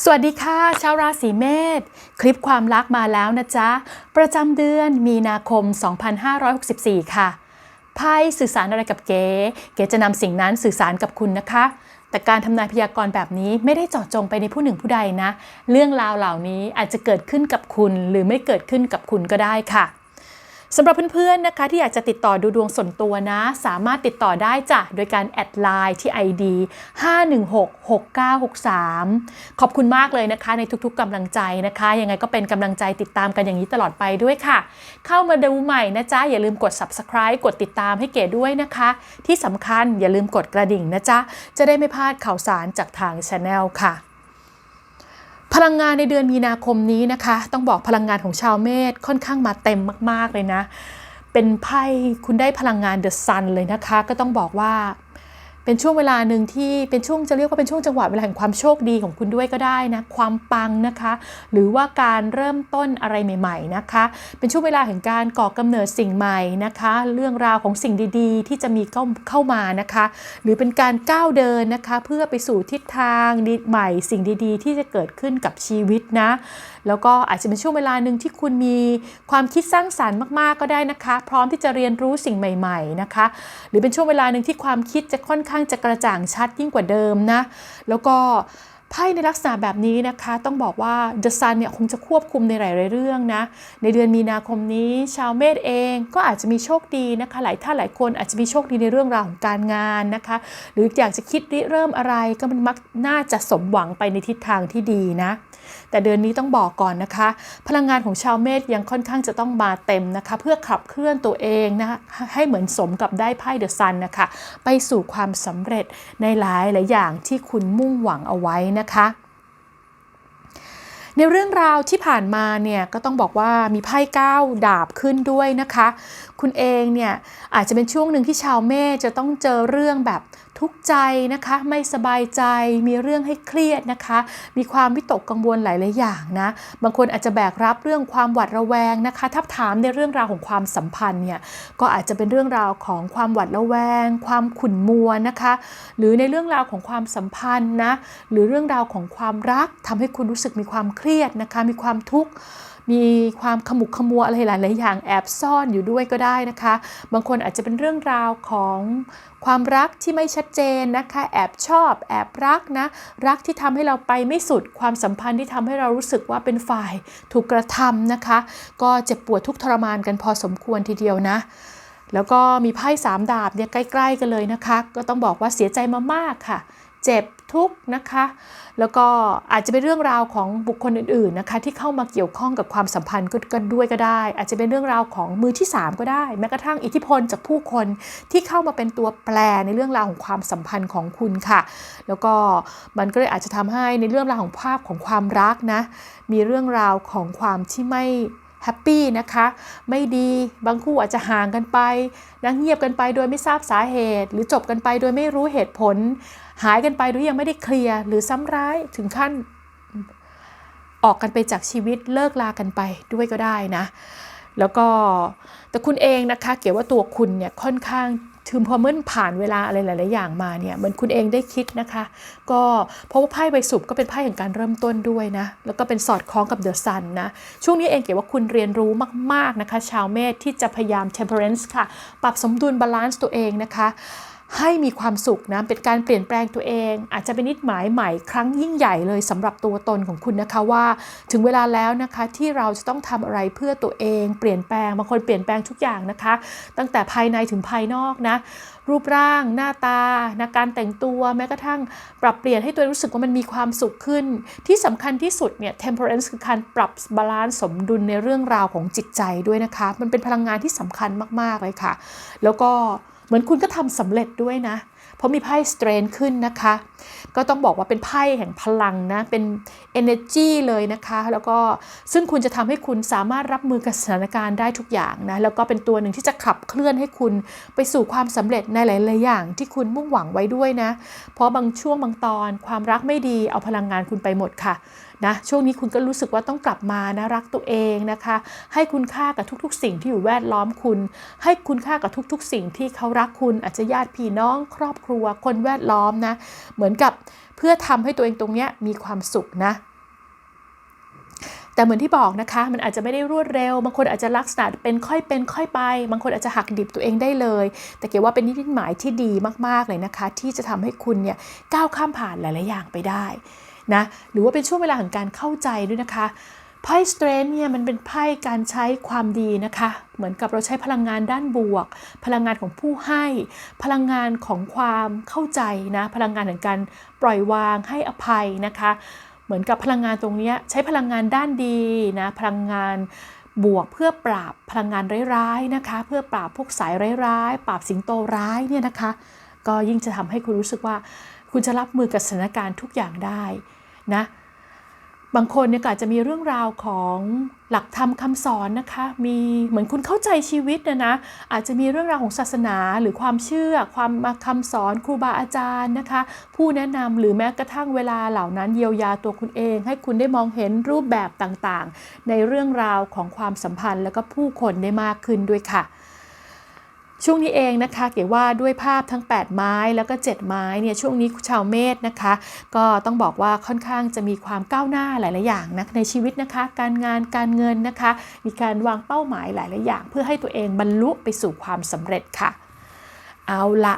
สวัสดีค่ะ ชาวราศีเมษคลิปความรักมาแล้วนะจ๊ะ ประจำเดือนมีนาคม 2564 ค่ะไพ่สื่อสารอะไรกับเก๋ เก๋จะนำสิ่งนั้นสื่อสารกับคุณนะคะ แต่การทำนายพยากรณ์แบบนี้ไม่ได้เจาะจงไปในผู้หนึ่งผู้ใดนะ เรื่องราวเหล่านี้อาจจะเกิดขึ้นกับคุณหรือไม่เกิดขึ้นกับคุณก็ได้ค่ะ สำหรับเพื่อนๆนะคะที่อยากจะติดต่อดูดวงส่วนตัวนะ สามารถติดต่อได้จ้ะโดยการแอดไลน์ที่ ID 5166963 ขอบคุณมากเลยนะคะ ในทุกๆกำลังใจนะคะ ยังไงก็เป็นกำลังใจติดตามกันอย่างนี้ตลอดไปด้วยค่ะ เข้ามาดูใหม่นะจ๊ะ อย่าลืมกด subscribe กดติดตามให้เก๋ด้วยนะคะ ที่สำคัญอย่าลืมกดกระดิ่งนะจ๊ะ จะได้ไม่พลาดข่าวสารจากทาง Channel ค่ะ พลังงานในเดือนมีนาคมนี้นะคะ ต้องบอกพลังงานของชาวเมษค่อนข้างมาเต็มมาก ๆ เลยนะ เป็นไพ่คุณได้พลังงานเดอะซันเลยนะคะ ก็ต้องบอกว่า เป็นช่วงเวลาหนึ่งที่เป็นช่วงจะเรียกว่าเป็นช่วงจังหวะเวลาแห่งความโชคดีของคุณด้วยก็ได้นะความปังนะคะ หรือว่าการเริ่มต้นอะไรใหม่ ๆนะคะ เป็นช่วงเวลาแห่งการก่อกำเนิดสิ่งใหม่นะคะ เรื่องราวของสิ่งดีๆ ที่จะมีเข้าเข้ามานะคะ หรือเป็นการก้าวเดินนะคะ เพื่อไปสู่ทิศทางใหม่ สิ่งดีๆ ที่จะเกิดขึ้นกับชีวิตนะ แล้วก็อาจจะเป็นช่วงเวลาหนึ่งที่คุณมีความคิดสร้างสารรค์มากๆก็ได้นะคะ พร้อมที่จะเรียนรู้สิ่งใหม่ๆนะคะ หรือเป็นช่วงเวลาหนึ่งที่ความคิดจะค่อนข้างจะกระจ่างชัดยิ่งกว่าเดิมนะแล้วก็ไพ่ในลักษณะแบบนี้นะคะ ต้องบอกว่า The Sun เนี่ยคงจะควบคุมในหลายๆเรื่องนะ ในเดือนมีนาคมนี้ ชาวเมษเองก็อาจจะมีโชคดีนะคะ หลายท่านหลายคนอาจจะมีโชคดีในเรื่องราวของการงานนะคะ หรืออยากจะคิดริเริ่มอะไรก็มันมักน่าจะสมหวังไปในทิศทางที่ดีนะ แต่เดือนนี้ต้องบอกก่อนนะคะ พลังงานของชาวเมษยังค่อนข้างจะต้องมาเต็มนะคะ เพื่อขับเคลื่อนตัวเองนะคะให้เหมือนสมกับได้ไพ่เดอะซันนะคะ ไปสู่ความสำเร็จในหลายหลายอย่างที่คุณมุ่งหวังเอาไว้นะคะในเรื่องราวที่ผ่านมาเนี่ยก็ต้องบอกว่ามีไพ่ก้าวดาบขึ้นด้วยนะคะ คุณเองเนี่ยอาจจะเป็นช่วงหนึ่งที่ชาวเมษจะต้องเจอเรื่องแบบ ทุกข์ใจนะคะ ไม่สบายใจ มีเรื่องให้เครียดนะคะ มีความวิตกกังวลหลายๆอย่างนะ บางคนอาจจะแบกรับเรื่องความหวาดระแวงนะคะ ถ้าถามในเรื่องราวของความสัมพันธ์เนี่ย ก็อาจจะเป็นเรื่องราวของความหวาดระแวง ความขุ่นมัวนะคะ หรือในเรื่องราวของความสัมพันธ์นะ หรือเรื่องราวของความรักทำให้คุณรู้สึกมีความเครียดนะคะ มีความทุกข์ มีความขมุกขมัวอะไรหลาย ๆ อย่างแอบซ่อนอยู่ด้วยก็ได้นะคะ บางคนอาจจะเป็นเรื่องราวของความรักที่ไม่ชัดเจนนะคะ แอบชอบ แอบรักนะ รักที่ทำให้เราไปไม่สุด ความสัมพันธ์ที่ทำให้เรารู้สึกว่าเป็นฝ่ายถูกกระทำนะคะ ก็เจ็บปวดทุกทรมานกันพอสมควรทีเดียวนะแล้วก็มีไพ่สามดาบเนี่ยใกล้ ๆ กันเลยนะคะ ก็ต้องบอกว่าเสียใจมามากค่ะ เจ็บทุกข์นะคะ แล้วก็อาจจะเป็นเรื่องราวของบุคคลอื่นๆนะคะ ที่เข้ามาเกี่ยวข้องกับความสัมพันธ์กันด้วยก็ได้ อาจจะเป็นเรื่องราวของมือที่ 3 ก็ได้ แม้กระทั่งอิทธิพลจากผู้คนที่เข้ามาเป็นตัวแปรในเรื่องราวของความสัมพันธ์ของคุณค่ะ แล้วก็มันก็เลยอาจจะทำให้ในเรื่องราวของภาพของความรักนะมีเรื่องราวของความที่ไม่ แฮปปี้นะคะ ไม่ดีบางคู่อาจจะห่างกันไปนั่งเงียบกันไปโดยไม่ทราบสาเหตุ หรือจบกันไปโดยไม่รู้เหตุผล หายกันไปโดยยังไม่ได้เคลียร์หรือซ้ำร้ายถึงขั้นออกกันไปจากชีวิตเลิกลากันไปด้วยก็ได้นะ แล้วก็แต่คุณเองนะคะ เกี่ยวว่าตัวคุณเนี่ยค่อนข้าง ถึงพอเมื่อผ่านเวลาอะไรหลาย ๆ อย่างมาเนี่ยเหมือนคุณเองได้คิดนะคะ ก็เพราะว่าไพ่ใบสุบก็เป็นไพ่แห่งการเริ่มต้นด้วยนะ แล้วก็เป็นสอดคล้องกับเดอะซันนะ ช่วงนี้เองเกี่ยวว่าคุณเรียนรู้มาก ๆ นะคะ ชาวเมษที่จะพยายาม temperance ค่ะ ปรับสมดุลบาลานซ์ตัวเองนะคะ ให้มีความสุขนะเป็นการเปลี่ยนแปลงตัวเอง อาจจะเป็นนิดหมายใหม่ครั้งยิ่งใหญ่เลยสำหรับตัวตนของคุณนะคะว่า ถึงเวลาแล้วนะคะที่เราจะต้องทำอะไรเพื่อตัวเอง เปลี่ยนแปลงบางคนเปลี่ยนแปลงทุกอย่างนะคะ ตั้งแต่ภายในถึงภายนอกนะรูปร่างหน้าตานะการแต่งตัวแม้กระทั่งปรับเปลี่ยนให้ตัวรู้สึกว่ามันมีความสุขขึ้น ที่สำคัญที่สุดเนี่ย temperance คือการปรับบาลานซ์สมดุลในเรื่องราวของจิตใจด้วยนะคะ มันเป็นพลังงานที่สำคัญมาก ๆ เลยค่ะ แล้วก็ มือนคุณก็ทำสำเร็จด้วยนะ เพราะมีไพ่ strain ขึ้นนะคะ ก็ต้องบอกว่าเป็นไพ่แห่งพลังนะ เป็น energy เลยนะคะ แล้วก็ซึ่งคุณจะทำให้คุณสามารถรับมือกับสถานการณ์ได้ทุกอย่างนะ แล้วก็เป็นตัวหนึ่งที่จะขับเคลื่อนให้คุณไปสู่ความสำเร็จในหลาย ๆ อย่างที่คุณมุ่งหวังไว้ด้วยนะ เพราะบางช่วงบางตอนความรักไม่ดีเอาพลังงานคุณไปหมดค่ะ นะช่วงนี้คุณก็รู้สึกว่าต้องกลับมานะรักตัวเองนะคะ ให้คุณค่ากับทุกๆ สิ่งที่อยู่แวดล้อมคุณ ให้คุณค่ากับทุกๆ สิ่งที่เขารักคุณอาจจะญาติพี่น้อง ครอบครัว คนแวดล้อมนะเหมือนกับเพื่อทำให้ตัวเองตรงเนี้ยมีความสุขนะแต่เหมือนที่บอกนะคะ มันอาจจะไม่ได้รวดเร็ว บางคนอาจจะลักษณะเป็นค่อยเป็นค่อยไป บางคนอาจจะหักดิบตัวเองได้เลย แต่เก๋ว่าเป็นนิมิหมายที่ดีมากๆเลยนะคะ ที่จะทำให้คุณเนี่ยก้าวข้ามผ่านหลาย ๆ อย่างไปได้ นะหรือว่าเป็นช่วงเวลาของการเข้าใจด้วยนะคะไพ่สเตรนเนี่ยมันเป็นไพ่การใช้ความดีนะคะ เหมือนกับเราใช้พลังงานด้านบวก พลังงานของผู้ให้ พลังงานของความเข้าใจนะพลังงานแห่งการปล่อยวางให้อภัยนะคะ เหมือนกับพลังงานตรงนี้ใช้พลังงานด้านดีนะพลังงานบวกเพื่อปราบพลังงานร้ายๆนะคะ เพื่อปราบพวกสายร้ายๆปราบสิงโตร้ายเนี่ยนะคะ ก็ยิ่งจะทำให้คุณรู้สึกว่าคุณจะรับมือกับสถานการณ์ทุกอย่างได้ นะบางคนเนี่ยอาจจะมีเรื่องราวของหลักธรรมคำสอนนะคะ มีเหมือนคุณเข้าใจชีวิตนะนะ อาจจะมีเรื่องราวของศาสนาหรือความเชื่อ ความมาคำสอนครูบาอาจารย์นะคะ ผู้แนะนำหรือแม้กระทั่งเวลาเหล่านั้นเยียวยาตัวคุณเอง ให้คุณได้มองเห็นรูปแบบต่างๆ ในเรื่องราวของความสัมพันธ์ แล้วก็ผู้คนได้มากขึ้นด้วยค่ะ ช่วงนี้เองนะคะเก๋ว่าด้วยภาพทั้ง 8 ไม้แล้วก็ 7 ไม้เนี่ยช่วงนี้ชาวเมษนะคะ ก็ต้องบอกว่าค่อนข้างจะมีความก้าวหน้าหลาย ๆ อย่างนะในชีวิตนะคะ การงานการเงินนะคะ มีการวางเป้าหมายหลาย ๆ อย่าง เพื่อให้ตัวเองบรรลุไปสู่ความสำเร็จค่ะ เอาละ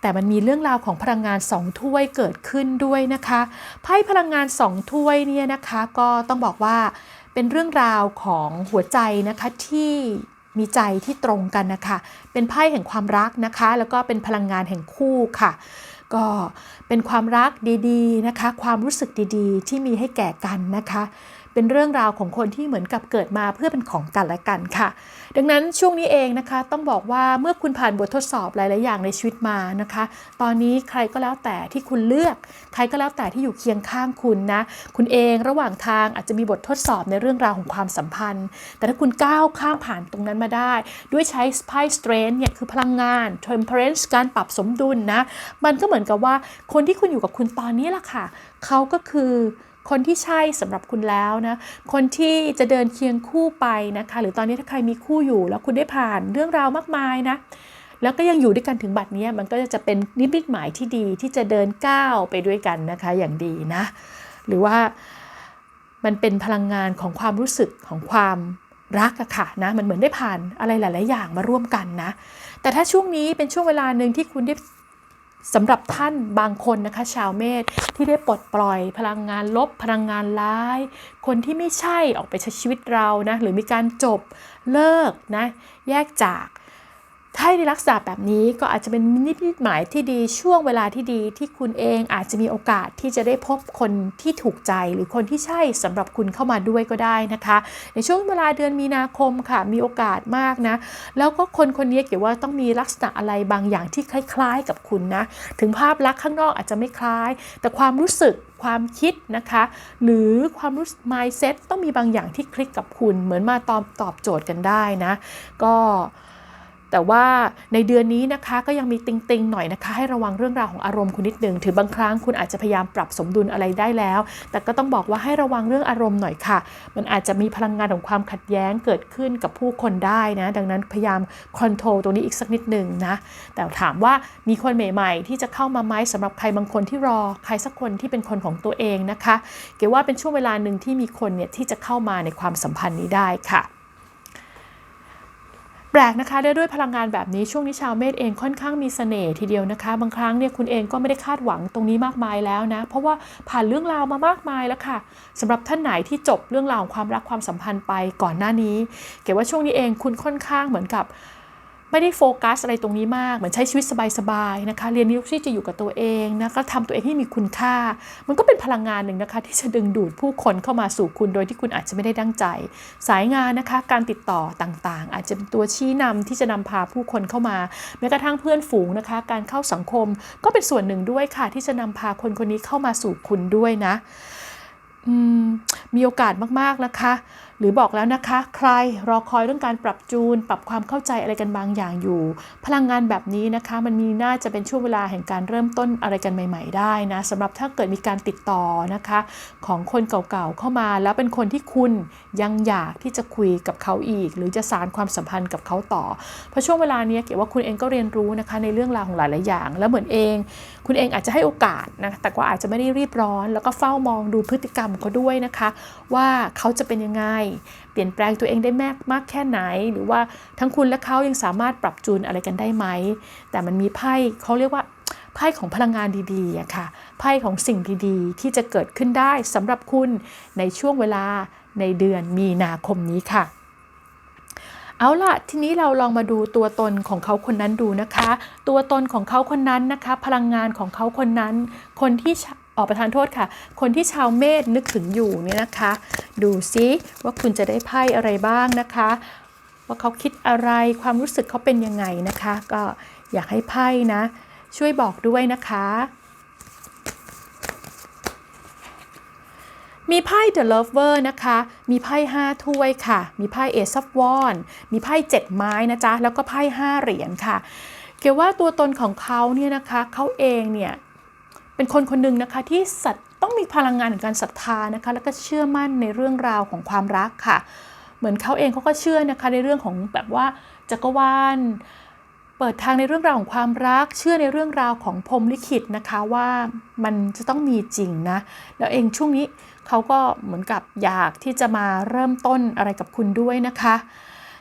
แต่มันมีเรื่องราวของพลังงาน2ถ้วยเกิดขึ้นด้วยนะคะไพ่พลังงาน2ถ้วยเนี่ยนะคะก็ต้องบอกว่าเป็นเรื่องราวของหัวใจนะคะที่ มีใจที่ตรงกันนะคะ เป็นไพ่แห่งความรักนะคะ แล้วก็เป็นพลังงานแห่งคู่ค่ะ ก็เป็นความรักดีๆนะคะ ความรู้สึกดีๆ ที่มีให้แก่กันนะคะ เป็นเรื่องราวของคนที่เหมือนกับเกิดมาเพื่อเป็นของกันและกันค่ะ ดังนั้นช่วงนี้เองนะคะ ต้องบอกว่าเมื่อคุณผ่านบททดสอบหลาย ๆ อย่างในชีวิตมานะคะ ตอนนี้ใครก็แล้วแต่ที่คุณเลือก ใครก็แล้วแต่ที่อยู่เคียงข้างคุณนะคุณเองระหว่างทางอาจจะมีบททดสอบในเรื่องราวของความสัมพันธ์ แต่ถ้าคุณก้าวข้ามผ่านตรงนั้นมาได้ ด้วยใช้ไพ่ strength เนี่ยคือพลังงาน temperance การปรับสมดุลนะมันก็เหมือนกับว่าคนที่คุณอยู่กับคุณตอนนี้ล่ะค่ะเขาก็คือ คนที่ใช่สำหรับคุณแล้วนะ คนที่จะเดินเคียงคู่ไปนะคะ หรือตอนนี้ถ้าใครมีคู่อยู่แล้วคุณได้ผ่านเรื่องราวมากมายนะ แล้วก็ยังอยู่ด้วยกันถึงบัดนี้มันก็จะเป็นนิมิตหมายที่ดีที่จะเดินก้าวไปด้วยกันนะคะอย่างดีนะ หรือว่ามันเป็นพลังงานของความรู้สึกของความรักอะค่ะนะมันเหมือนได้ผ่านอะไรหลาย ๆ อย่างมาร่วมกันนะ แต่ถ้าช่วงนี้เป็นช่วงเวลาหนึ่งที่คุณได้ สำหรับท่านบางคนนะคะ ชาวเมษที่ได้ปลดปล่อยพลังงานลบ พลังงานร้าย คนที่ไม่ใช่ออกไปใช้ชีวิตเรานะหรือมีการจบเลิกนะแยกจาก ถ้าในลักษณะแบบนี้ก็อาจจะเป็นนิมิตหมายที่ดีช่วงเวลาที่ดีที่คุณเองอาจจะมีโอกาสที่จะได้พบคนที่ถูกใจหรือคนที่ใช่สำหรับคุณเข้ามาด้วยก็ได้นะคะ ในช่วงเวลาเดือนมีนาคมค่ะมีโอกาสมากนะ แล้วก็คนคนนี้เกี่ยวว่าต้องมีลักษณะอะไรบางอย่างที่คล้าย ๆ กับคุณนะ ถึงภาพลักษณ์ข้างนอกอาจจะไม่คล้าย แต่ความรู้สึกความคิดนะคะ หรือความรู้ mindset ต้องมีบางอย่างที่คลิกกับคุณ เหมือนมาตอบตอบโจทย์กันได้นะ ก็ แต่ว่าในเดือนนี้นะคะก็ยังมีติงๆหน่อยนะคะ ให้ระวังเรื่องราวของอารมณ์คุณนิดนึงถือบางครั้งคุณอาจจะพยายามปรับสมดุลอะไรได้แล้ว แต่ก็ต้องบอกว่าให้ระวังเรื่องอารมณ์หน่อยค่ะ มันอาจจะมีพลังงานของความขัดแย้งเกิดขึ้นกับผู้คนได้นะ ดังนั้นพยายามคอนโทรลตรงนี้อีกสักนิดหนึ่งนะแต่ถามว่ามีคนใหม่ ๆ ที่จะเข้ามาไหมสำหรับใครบางคนที่รอใครสักคนที่เป็นคนของตัวเองนะคะ เกว่าเป็นช่วงเวลาหนึ่งที่มีคนเนี่ยที่จะเข้ามาในความสัมพันธ์นี้ได้ค่ะ แปลกนะคะได้ด้วยพลังงานแบบนี้ช่วงนี้ชาวเมษเองค่อนข้างมีเสน่ห์ทีเดียวนะคะ บางครั้งเนี่ยคุณเองก็ไม่ได้คาดหวังตรงนี้มากมายแล้วนะ เพราะว่าผ่านเรื่องราวมามากมายแล้วค่ะสำหรับท่านไหนที่จบเรื่องราวของความรักความสัมพันธ์ไปก่อนหน้านี้ เก๋ว่าช่วงนี้เองคุณค่อนข้างเหมือนกับ ไม่ได้โฟกัสอะไรตรงนี้มาก เหมือนใช้ชีวิตสบายๆนะคะ เรียนรู้ที่จะอยู่กับตัวเองนะก็ทำตัวเองให้มีคุณค่า มันก็เป็นพลังงานหนึ่งนะคะ ที่จะดึงดูดผู้คนเข้ามาสู่คุณโดยที่คุณอาจจะไม่ได้ดั้งใจ สายงานนะคะ การติดต่อต่างๆ อาจจะเป็นตัวชี้นำที่จะนำพาผู้คนเข้ามาแม้กระทั่งเพื่อนฝูงนะคะ การเข้าสังคมก็เป็นส่วนหนึ่งด้วยค่ะ ที่จะนำพาคนคนนี้เข้ามาสู่คุณด้วยนะมีโอกาสมากๆนะคะ หรือบอกแล้วนะคะ ใครรอคอยเรื่องการปรับจูน ปรับความเข้าใจอะไรกันบางอย่างอยู่ พลังงานแบบนี้นะคะ มันมีน่าจะเป็นช่วงเวลาแห่งการเริ่มต้นอะไรกันใหม่ ๆ ได้นะสำหรับถ้าเกิดมีการติดต่อนะคะ ของคนเก่าๆเข้ามา แล้วเป็นคนที่คุณยังอยากที่จะคุยกับเขาอีก หรือจะสารความสัมพันธ์กับเขาต่อ เพราะช่วงเวลานี้เกี่ยวว่าคุณเองก็เรียนรู้นะคะในเรื่องราวของหลายๆอย่าง แล้วเหมือนเอง คุณเองอาจจะให้โอกาสนะแต่ก็อาจจะไม่ได้รีบร้อน แล้วก็เฝ้ามองดูพฤติกรรมเขาด้วยนะคะ ว่าเขาจะเป็นยังไงเปลี่ยนแปลงตัวเองได้มากมากแค่ไหน หรือว่าทั้งคุณและเขายังสามารถปรับจูนอะไรกันได้ไหม แต่มันมีไพ่เขาเรียกว่าไพ่ของพลังงานดีๆอะค่ะไพ่ของสิ่งดีๆ ที่จะเกิดขึ้นได้สำหรับคุณในช่วงเวลาในเดือนมีนาคมนี้ค่ะเอาล่ะ ทีนี้เราลองมาดูตัวตนของเขาคนนั้นดูนะคะ ตัวตนของเขาคนนั้นนะคะ พลังงานของเขาคนนั้น คนที่ ออกประทานโทษค่ะ คนที่ชาวเมษนึกถึงอยู่เนี่ยนะคะ ดูซิว่าคุณจะได้ไพ่อะไรบ้างนะคะ ว่าเขาคิดอะไรความรู้สึกเขาเป็นยังไงนะคะ ก็อยากให้ไพ่นะ ช่วยบอกด้วยนะคะ มีไพ่ The Lover นะคะ มีไพ่5ถ้วยค่ะ มีไพ่ Ace of Wands มีไพ่7ไม้นะจ๊ะ แล้วก็ไพ่5เหรียญค่ะ เกี่ยวว่าตัวตนของเขาเนี่ยนะคะเขาเองเนี่ย เป็นคนคนหนึ่งนะคะที่สัตต้องมีพลังงานของการศรัทธานะคะแล้วก็เชื่อมั่นในเรื่องราวของความรักค่ะ เหมือนเขาเองเขาก็เชื่อนะคะในเรื่องของแบบว่าจักรวาลเปิดทางในเรื่องราวของความรัก เชื่อในเรื่องราวของพรมลิขิตนะคะว่ามันจะต้องมีจริงนะแล้วเองช่วงนี้เขาก็เหมือนกับอยากที่จะมาเริ่มต้นอะไรกับคุณด้วยนะคะ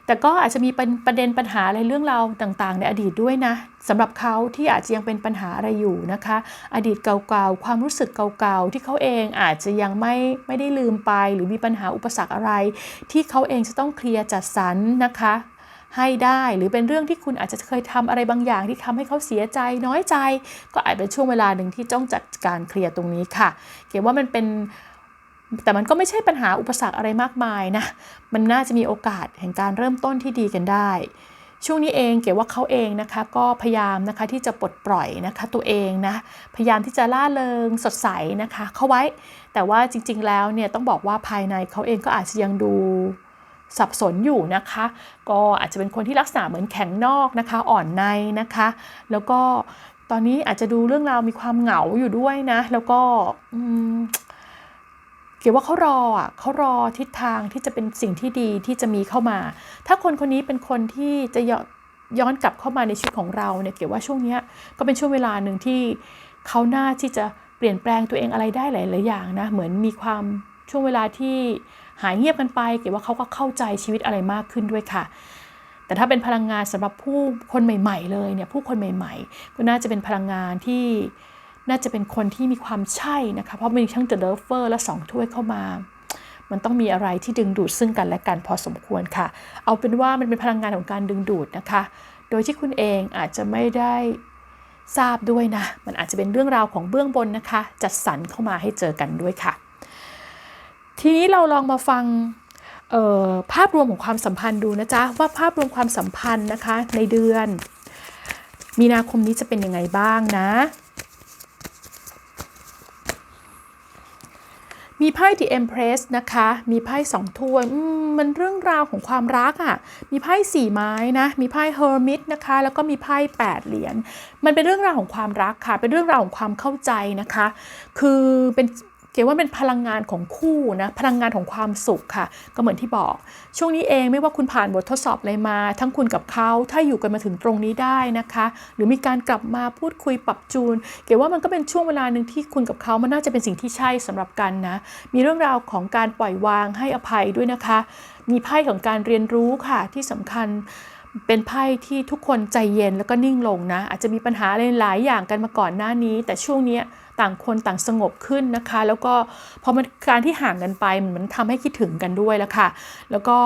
แต่ก็อาจจะมีเประประเด็นปัญหาอะไรเรื่องราวต่างๆ ในอดีตด้วยนะสำหรับเขาที่อาจจะยังเป็นปัญหาอะไรอยู่นะคะ อดีตเก่าๆความรู้สึกเก่าๆที่เขาเองอาจจะยังไม่ไม่ได้ลืมไป หรือมีปัญหาอุปสรรคอะไร ที่เขาเองจะต้องเคลียร์จัดสรรนะคะให้ได้หรือเป็นเรื่องที่คุณอาจจะเคยทำอะไรบางอย่างที่ทำให้เขาเสียใจน้อยใจ ก็อาจเป็นช่วงเวลาหนึ่งที่ต้องจัดการเคลียร์ตรงนี้ค่ะเกี่ยวว่ามันเป็น แต่มันก็ไม่ใช่ปัญหาอุปสรรคอะไรมากมายนะ มันน่าจะมีโอกาสแห่งการเริ่มต้นที่ดีกันได้ ช่วงนี้เองเกี่ยวว่าเขาเองนะคะก็พยายามนะคะที่จะปลดปล่อยนะคะตัวเองนะ พยายามที่จะล่าเริงสดใสนะคะเข้าไว้ แต่ว่าจริง ๆ แล้วเนี่ยต้องบอกว่าภายในเขาเองก็อาจจะยังดูสับสนอยู่นะคะ ก็อาจจะเป็นคนที่ลักษณะเหมือนแข็งนอกนะคะ อ่อนในนะคะ แล้วก็ตอนนี้อาจจะดูเรื่องราวมีความเหงาอยู่ด้วยนะ แล้วก็อืม เกี่ยวว่าเขารออะเขารอทิศทางที่จะเป็นสิ่งที่ดีที่จะมีเข้ามา ถ้าคนคนนี้เป็นคนที่จะย้อนกลับเข้ามาในชีวิตของเราเนี่ยเกี่ยวว่าช่วงนี้ก็เป็นช่วงเวลาหนึ่งที่เขาน่าที่จะเปลี่ยนแปลงตัวเองอะไรได้หลาย ๆ อย่างนะเหมือนมีความช่วงเวลาที่หายเงียบกันไป เกี่ยวว่าเขาก็เข้าใจชีวิตอะไรมากขึ้นด้วยค่ะ แต่ถ้าเป็นพลังงานสำหรับผู้คนใหม่ ๆ เลยเนี่ยผู้คนใหม่ ๆ ก็น่าจะเป็นพลังงานที่ น่าจะเป็นคนที่มีความใช่นะคะ เพราะมีทั้ง The Lover และสองถ้วยเข้ามา มันต้องมีอะไรที่ดึงดูดซึ่งกันและกันพอสมควรค่ะ เอาเป็นว่ามันเป็นพลังงานของการดึงดูดนะคะ โดยที่คุณเองอาจจะไม่ได้ทราบด้วยนะ มันอาจจะเป็นเรื่องราวของเบื้องบนนะคะ จัดสรรเข้ามาให้เจอกันด้วยค่ะ ทีนี้เราลองมาฟังภาพรวมของความสัมพันธ์ดูนะจ๊ะ ว่าภาพรวมความสัมพันธ์นะคะในเดือน มีนาคมนี้จะเป็นยังไงบ้างนะ มีไพ่ The Empress นะคะ มีไพ่สองถ้วยมันเรื่องราวของความรักอะ่ะ มีไพ่สี่ไม้นะ มีไพ่ Hermit นะคะ แล้วก็มีไพ่แปดเหรียญ มันเป็นเรื่องราวของความรักค่ะ เป็นเรื่องราวของความเข้าใจนะคะ คือเป็น กี่ยวว่าเป็นพลังงานของคู่นะพลังงานของความสุขค่ะ ก็เหมือนที่บอก ช่วงนี้เองไม่ว่าคุณผ่านบททดสอบอะไรมา ทั้งคุณกับเขาถ้าอยู่กันมาถึงตรงนี้ได้นะคะ หรือมีการกลับมาพูดคุยปรับจูน เกี่ยวว่ามันก็เป็นช่วงเวลาหนึ่งที่คุณกับเขามันน่าจะเป็นสิ่งที่ใช่สำหรับกันนะมีเรื่องราวของการปล่อยวางให้อภัยด้วยนะคะ มีไพ่ของการเรียนรู้ค่ะที่สำคัญเป็นไพ่ที่ทุกคนใจเย็นแล้วก็นิ่งลงนะ อาจจะมีปัญหาหลายอย่างกันมาก่อนหน้านี้ แต่ช่วงนี้ ต่างคนต่างสงบขึ้นนะคะ แล้วก็พอมันการที่ห่างกันไปมันทำให้คิดถึงกันด้วยแล้วค่ะ แล้วก็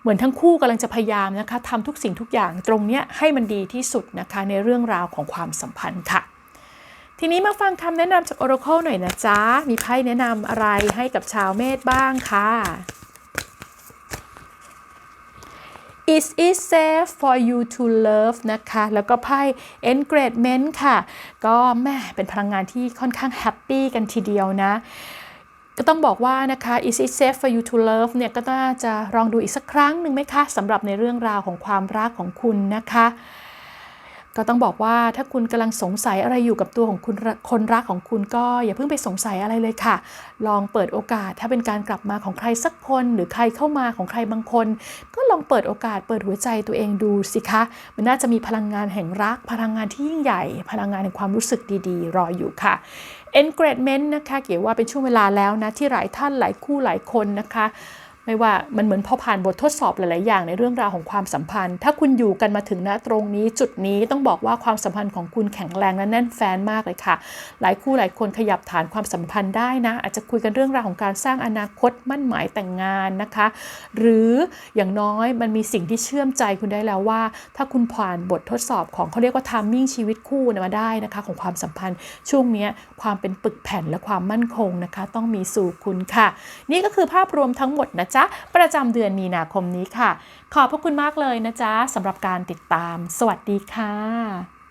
เหมือนทั้งคู่กำลังจะพยายามนะคะทำทุกสิ่งทุกอย่างตรงเนี้ยให้มันดีที่สุดนะคะในเรื่องราวของความสัมพันธ์ค่ะ ทีนี้มาฟังคำแนะนำจาก Oracle หน่อยนะจ๊ะ มีไพ่แนะนำอะไรให้กับชาวเมษบ้างค่ะ Is it safe for you to love นะคะ แล้วก็ไพ่ engagement ค่ะ ก็แม่เป็นพลังงานที่ค่อนข้างแฮปปี้กันทีเดียวนะก็ต้องบอกว่านะคะ is it safe for you to love เนี่ยก็น่าจะลองดูอีกสักครั้งหนึ่งไหมคะสำหรับในเรื่องราวของความรักของคุณนะคะ ก็ต้องบอกว่าถ้าคุณกำลังสงสัยอะไรอยู่กับตัวของคุณคนรักของคุณก็อย่าเพิ่งไปสงสัยอะไรเลยค่ะ ลองเปิดโอกาสถ้าเป็นการกลับมาของใครสักคน หรือใครเข้ามาของใครบางคน ก็ลองเปิดโอกาสเปิดหัวใจตัวเองดูสิคะ มันน่าจะมีพลังงานแห่งรัก พลังงานที่ยิ่งใหญ่ พลังงานแห่งความรู้สึกดีๆ รออยู่ค่ะ engagement นะคะเกี่ยวว่าเป็นช่วงเวลาแล้วนะที่หลายท่านหลายคู่หลายคนนะคะ ไม่ว่ามันเหมือนพอผ่านบททดสอบหลาย ๆ อย่างในเรื่องราวของความสัมพันธ์ ถ้าคุณอยู่กันมาถึงณตรงนี้จุดนี้ต้องบอกว่าความสัมพันธ์ของคุณแข็งแรงและแน่นแฟนมากเลยค่ะ หลายคู่หลายคนขยับฐานความสัมพันธ์ได้นะ อาจจะคุยกันเรื่องราวของการสร้างอนาคตมั่นหมายแต่งงานนะคะ หรืออย่างน้อยมันมีสิ่งที่เชื่อมใจคุณได้แล้วว่า ถ้าคุณผ่านบททดสอบของเขาเรียกว่า timing ชีวิตคู่มาได้นะคะ ของความสัมพันธ์ช่วงนี้ความเป็นปึกแผ่นและความมั่นคงนะคะ ต้องมีสู่คุณค่ะ นี่ก็คือภาพรวมทั้งหมดนะจ๊ะ ประจำเดือนมีนาคมนี้ค่ะ ขอบพระคุณมากเลยนะจ๊ะสำหรับการติดตาม สวัสดีค่ะ